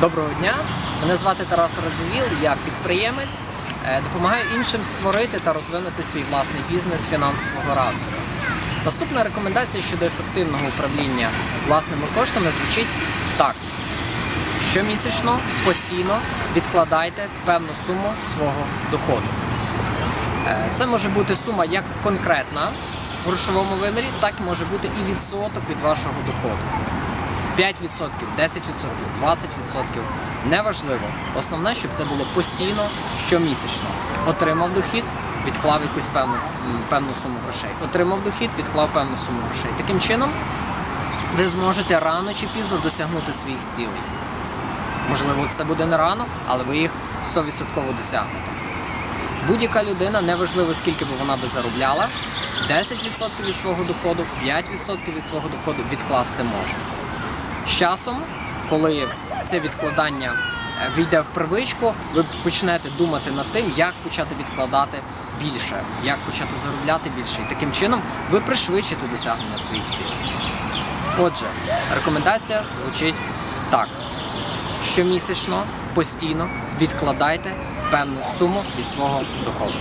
Доброго дня, мене звати Тарас Радзивіл, я підприємець, е, допомагаю іншим створити та розвинути свій власний бізнес фінансового радника. Наступна рекомендація щодо ефективного управління власними коштами звучить так: щомісячно постійно відкладайте певну суму свого доходу. Е, Це може бути сума як конкретна в грошовому вимірі, так і може бути і відсоток від вашого доходу. 5%, 10%, 20%. Неважливо. Основне, щоб це було постійно, щомісячно. Отримав дохід, відклав якусь певну, певну суму грошей. Отримав дохід, відклав певну суму грошей. Таким чином, ви зможете рано чи пізно досягнути своїх цілей. Можливо, це буде не рано, але ви їх 100% досягнете. Будь-яка людина, неважливо скільки б вона би заробляла, 10% від свого доходу, 5% від свого доходу відкласти може. З часом, коли це відкладання е, війде в привичку, ви почнете думати над тим, як почати відкладати більше, як почати заробляти більше. І таким чином ви пришвидшите досягнення своїх цілей. Отже, рекомендація звучить так: щомісячно, постійно відкладайте певну суму від свого доходу.